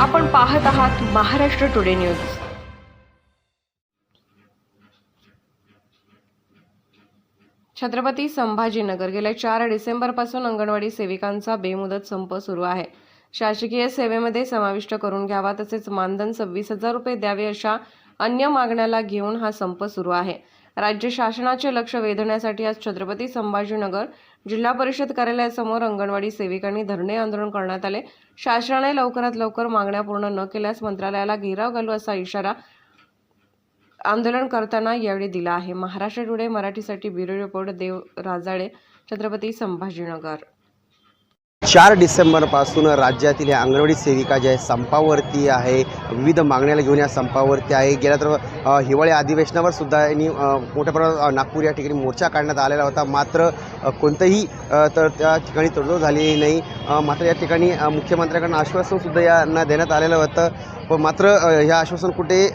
आपण पाहत आहात महाराष्ट्र टुडे न्यूज. छत्रपती संभाजीनगर गेल्या चार डिसेंबरपासून अंगणवाडी सेविकांचा बेमुदत संप सुरू आहे. शासकीय सेवेमध्ये समाविष्ट करून घ्यावा तसेच मानधन सव्वीस हजार रुपये द्यावे अशा अन्य मागण्याला घेऊन हा संप सुरू आहे. राज्य शासनाचे लक्ष वेधण्यासाठी आज छत्रपती संभाजीनगर जिल्हा परिषद कार्यालयासमोर अंगणवाडी सेविकांनी धरणे आंदोलन करण्यात आले. शासनाने लवकरात लवकर मागण्या पूर्ण न केल्यास मंत्रालयाला घेराव घालू असा इशारा आंदोलन करताना यावेळी दिला आहे. महाराष्ट्र टुडे मराठीसाठी ब्युरो रिपोर्ट देव राजाळे छत्रपती संभाजीनगर. चार डिसेंबरपासून राज्यातील या अंगणवाडी सेविका ज्या आहे संपावरती आहे विविध मागण्याला घेऊन या संपावरती आहे. गेल्या तर हिवाळी अधिवेशनावर सुद्धा यांनी मोठ्या प्रमाणात नागपूर या ठिकाणी मोर्चा काढण्यात आलेला होता. मात्र कोणतंही तर त्या ठिकाणी तडजोड झालेली नाही. मात्र या ठिकाणी मुख्यमंत्र्यांकडनं मुख्यमंत्र्यांकडून आश्वासनसुद्धा यांना देण्यात आलेलं होतं. पण मात्र ह्या हे आश्वासन कुठे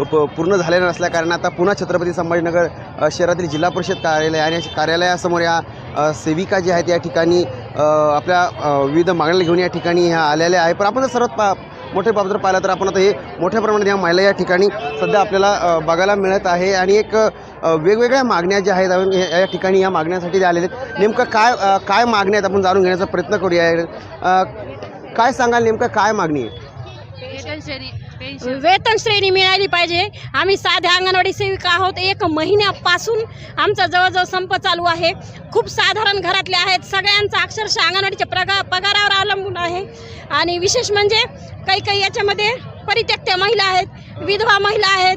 प- पूर्ण झालेलं नसल्याकारणे आता पुन्हा छत्रपती संभाजीनगर शहरातील जिल्हा परिषद कार्यालय आणि कार्यालयासमोर या सेविका ज्या आहेत या ठिकाणी आपल्या विविध मागण्या घेऊन या ठिकाणी ह्या आलेल्या आहे पण आपण जर सर्वात पा मोठे बाब जर पाहिलं तर आपण आता हे मोठ्या प्रमाणात या महिला या ठिकाणी सध्या आपल्याला बघायला मिळत आहे. आणि एक वेगवेगळ्या मागण्या ज्या आहेत आपण या ठिकाणी या मागण्यासाठी आलेल्या आहेत नेमकं काय काय मागण्या आहेत आपण जाणून घेण्याचा प्रयत्न करूया. काय सांगाल नेमकं काय मागणी आहे? वेतन श्रेणी पेन्शन. वेतन श्रेणी मिळाली पाहिजे. आम्ही साध्या अंगणवाडी सेविका आहोत. एक महिन्यापासून आमचा जवळजवळ संप चालू आहे. खूप साधारण घरातले आहेत. सगळ्यांचा अक्षरशः अंगणवाडीच्या प्रगा पगारावर अवलंबून आहे. आणि विशेष म्हणजे काही काही याच्यामध्ये परित्यक्त्या महिला आहेत विधवा महिला आहेत.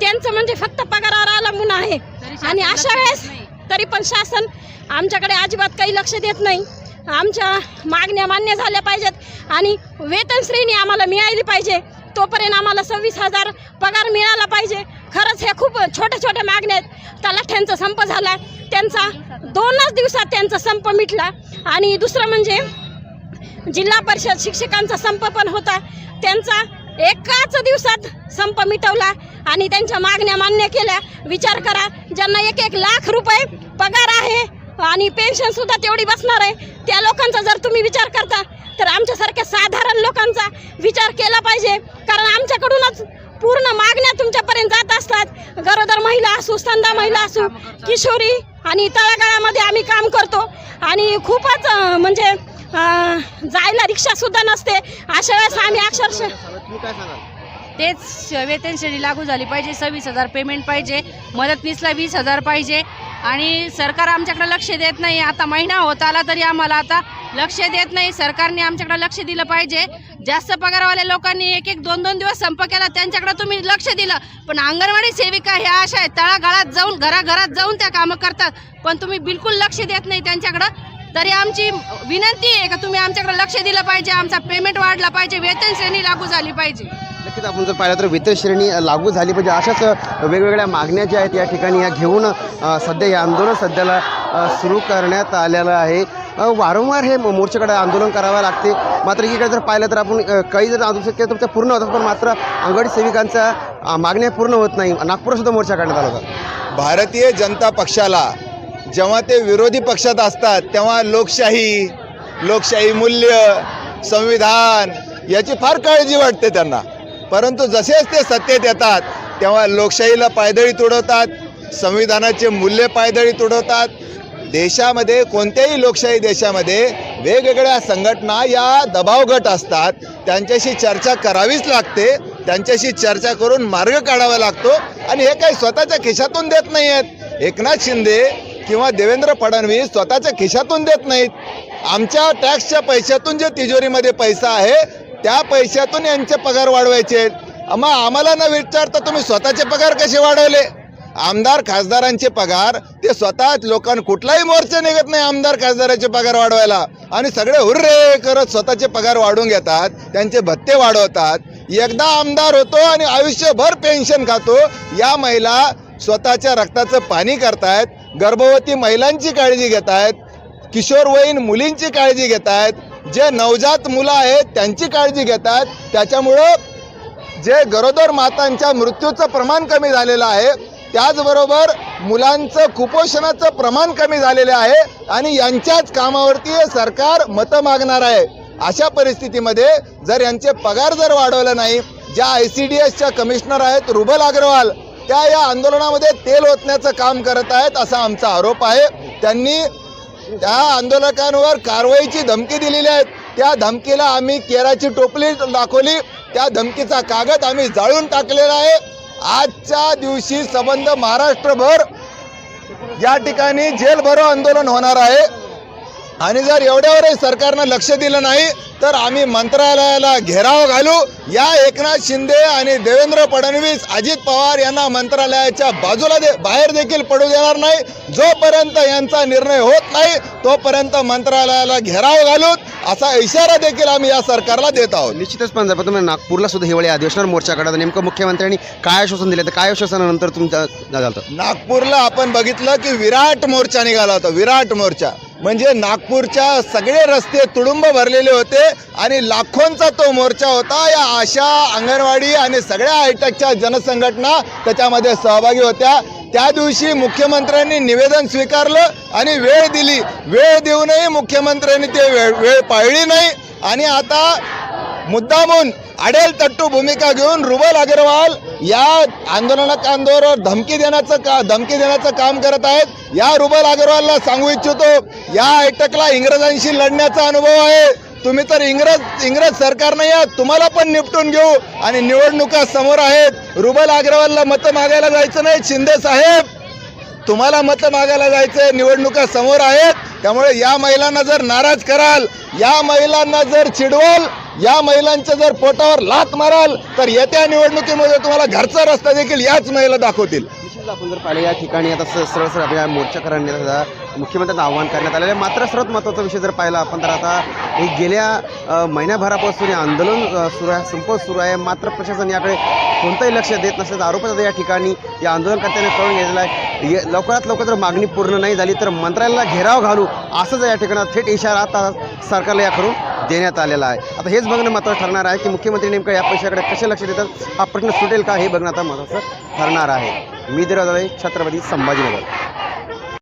त्यांचं म्हणजे फक्त पगारावर अवलंबून आहे. आणि अशा वेळेस. तरी पण शासन आमच्याकडे अजिबात काही लक्ष देत नाही. आमच्या मागण्या मान्य झाल्या पाहिजेत आणि वेतन श्रेणी आम्हाला मिळाली पाहिजे तोपर्यंत आम्हाला सव्वीस हजार पगार मिळाला पाहिजे. खरंच हे खूप छोट्या छोट्या मागण्या आहेत. तलाठ्यांचा संप झाला त्यांचा दोनच दिवसात त्यांचा संप मिटला. आणि दुसरं म्हणजे जिल्हा परिषद शिक्षकांचा संप पण होता. त्यांचा एकाच दिवसात संप मिटवला आणि त्यांच्या मागण्या मान्य केल्या. विचार करा ज्यांना एक एक लाख रुपये पगार आहे आणि पेन्शन सुद्धा तेवढी बसणार आहे. त्या लोकांचा जर तुम्ही विचार करता तर आमच्यासारख्या साधारण लोकांचा विचार केला पाहिजे. कारण आमच्याकडूनच पूर्ण मागण्या तुमच्यापर्यंत जात असतात. गरोदर महिला असू स्तंदा महिला असू किशोरी आणि तळागाळामध्ये आम्ही काम करतो. आणि खूपच म्हणजे जायला रिक्षा सुद्धा नसते. अशा वेळेस आम्ही अक्षरशः तेच श- वेतन श्रेणी लागू झाली पाहिजे. सव्वीस हजार पेमेंट पाहिजे. मदतनीसला वीस हजार पाहिजे. आणि सरकार आमच्याकडे लक्ष देत नाही. आता महिना होत आला तरी आम्हाला आता लक्ष देत नाही. सरकारने आमच्याकडे लक्ष दिलं पाहिजे. जास्त पगारवाल्या लोकांनी एक एक दोन दोन दिवस संप केला त्यांच्याकडे तुम्ही लक्ष दिलं. पण अंगणवाडी सेविका ह्या अशा आहेत तळागाळात जाऊन घराघरात जाऊन त्या कामं करतात. पण तुम्ही बिलकुल लक्ष देत नाही त्यांच्याकडं. तरी आमची विनंती आहे का तुम्ही आमच्याकडे लक्ष दिलं पाहिजे आमचा पेमेंट वाढला पाहिजे वेतन श्रेणी लागू झाली पाहिजे. नक्कीच आपण जर पाहिलं तर वेतन श्रेणी लागू झाली. पाहिजे अशाच वेगवेगळ्या मागण्या ज्या आहेत या ठिकाणी या घेऊन सध्या हे आंदोलन सध्याला सुरू करण्यात आलेलं आहे. वारंवार हे मोर्चाकडे आंदोलन करावं लागते. मात्र एकीकडे जर पाहिलं तर आपण काही जर आंदोलन केलं तर ते पूर्ण होतात पण मात्र अंगडी सेविकांच्या मागण्या पूर्ण होत नाही. नागपूरसुद्धा मोर्चा काढण्यात आला होता. भारतीय जनता पक्षाला जेव्हा ते विरोधी पक्षात असतात तेव्हा लोकशाही लोकशाही मूल्य संविधान याची फार काळजी वाटते त्यांना. परंतु जसेच ते सत्तेत येतात तेव्हा लोकशाहीला पायदळी तुडवतात संविधानाचे मूल्य पायदळी तुडवतात. देशामध्ये कोणत्याही लोकशाही देशामध्ये वेगवेगळ्या संघटना या दबाव गट असतात. त्यांच्याशी चर्चा करावीच लागते. त्यांच्याशी चर्चा करून मार्ग काढावा लागतो. आणि हे काही स्वतःच्या खिशातून देत नाही आहेत एकनाथ शिंदे किंवा देवेंद्र फडणवीस स्वतःच्या खिशातून देत नाहीत. आमच्या टॅक्सच्या पैशातून जे तिजोरीमध्ये पैसा आहे त्या पैशातून यांचे पगार वाढवायचे आहेत. मग आम्हाला न विचारता तुम्ही स्वतःचे पगार कसे वाढवले? आमदार खासदारांचे पगार ते स्वतः लोकांना कुठलाही मोर्चा निघत नाही आमदार खासदाराचे पगार वाढवायला. आणि सगळे हुर्रे करत स्वतःचे पगार वाढवून घेतात त्यांचे भत्ते वाढवतात. एकदा आमदार होतो आणि आयुष्यभर पेन्शन खातो या महिला स्वतःच्या रक्ताचं पाणी करतायत गर्भवती महिलांची काळजी घेत आहेत किशोरवयीन मुलींची काळजी घेत आहेत जे नवजात मुलं आहेत त्यांची काळजी घेतात. त्याच्यामुळं जे गरोदर मातांच्या मृत्यूचं प्रमाण कमी झालेलं आहे त्याचबरोबर मुलांचं कुपोषणाचं प्रमाण कमी झालेलं आहे आणि यांच्याच कामावरती हे सरकार मतं मागणार आहे. अशा परिस्थितीमध्ये जर यांचे पगार जर वाढवले नाही ज्या आय सी डी एसच्या कमिशनर आहेत रुबल अग्रवाल त्या या आंदोलनामध्ये तेल ओतण्याचं काम करत आहेत असा आमचा आरोप आहे. त्यांनी त्या आंदोलकांवर कारवाईची धमकी दिलेली आहे त्या धमकीला आम्ही केराची टोपली दाखवली. त्या धमकीचा कागद आम्ही जाळून टाकलेला आहे. आजच्या दिवशी संबंध महाराष्ट्रभर या ठिकाणी जेलभरो आंदोलन होणार आहे. आणि जर एवढ्यावरही सरकारनं लक्ष दिलं नाही तर आम्ही मंत्रालयाला घेराव घालू. या एकनाथ शिंदे आणि देवेंद्र फडणवीस अजित पवार यांना मंत्रालयाच्या बाजूला दे बाहेर देखील पडू देणार नाही. जोपर्यंत यांचा निर्णय होत नाही तोपर्यंत मंत्रालयाला घेराव घालू असा इशारा देखील आम्ही या सरकारला देत आहोत. निश्चितच पण तुम्ही नागपूरला सुद्धा हिवाळी अधिवेशनावर मोर्चा काढा नेमकं मुख्यमंत्र्यांनी काय आश्वासन दिलं? तर काय आश्वासनानंतर तुमचं झालं होतं? नागपूरला आपण बघितलं की विराट मोर्चा निघाला होता विराट मोर्चा. म्हणजे नागपूरच्या सगळे रस्ते तुडुंब भरलेले होते आणि लाखोंचा तो मोर्चा होता. या आशा अंगणवाडी आणि सगळ्या हायटेकच्या जनसंघटना त्याच्यामध्ये सहभागी होत्या. त्या दिवशी मुख्यमंत्र्यांनी निवेदन स्वीकारलं आणि वेळ दिली. वेळ देऊनही मुख्यमंत्र्यांनी ते वेळ वेळ पाळली नाही. आणि आता मुद्दामून अडेल तट्टू भूमिका घेऊन रुबल अग्रवाल या आंदोलनकांवर धमकी देण्याचं का धमकी देण्याचं काम करत आहेत. या रुबल अग्रवालला सांगू इच्छितो या ऐटकला इंग्रजांशी लढण्याचा अनुभव आहे. तुम्ही तर इंग्रज इंग्रज सरकारनं या तुम्हाला पण निपटून घेऊ. आणि निवडणुका समोर आहेत. रुबल अग्रवालला मतं मागायला जायचं नाही शिंदे साहेब. तुम्हाला मतं मागायला जायचं निवडणुका समोर आहेत. त्यामुळे या महिलांना जर नाराज कराल या महिलांना जर चिडवाल या महिलांच्या जर पोटावर लात माराल तर येत्या निवडणुकीमध्ये तुम्हाला घरचा रस्ता देखील याच महिला दाखवतील. आपण जर पाहिलं या ठिकाणी आता सरळ सरळ आपल्या मोर्चाकरांनी मुख्यमंत्र्यांना आव्हान करण्यात आलेलं आहे. मात्र सर्वात महत्त्वाचा विषय जर पाहिला आपण तर आता हे गेल्या महिन्याभरापासून हे आंदोलन सुरू आहे संप सुरू आहे. मात्र प्रशासन याकडे कोणतंही लक्ष देत नसल्याचा आरोप आता या ठिकाणी या आंदोलनकर्त्यांनी कळून घेतलेला आहे. ये- लवकरात लवकर जर मागणी पूर्ण नाही झाली तर मंत्रालयाला घेराव घालू असंच या ठिकाणी थेट इशारा आता सरकारला याकडून देण्यात आलेला आहे. आता हेच बघणं महत्त्वाचं ठरणार आहे की मुख्यमंत्री नेमकं या पैशाकडे कसे लक्ष देतात? हा प्रश्न सुटेल का हे बघणं आता महत्त्वाचं ठरणार आहे. मी दिरा छत्रपती संभाजीनगर.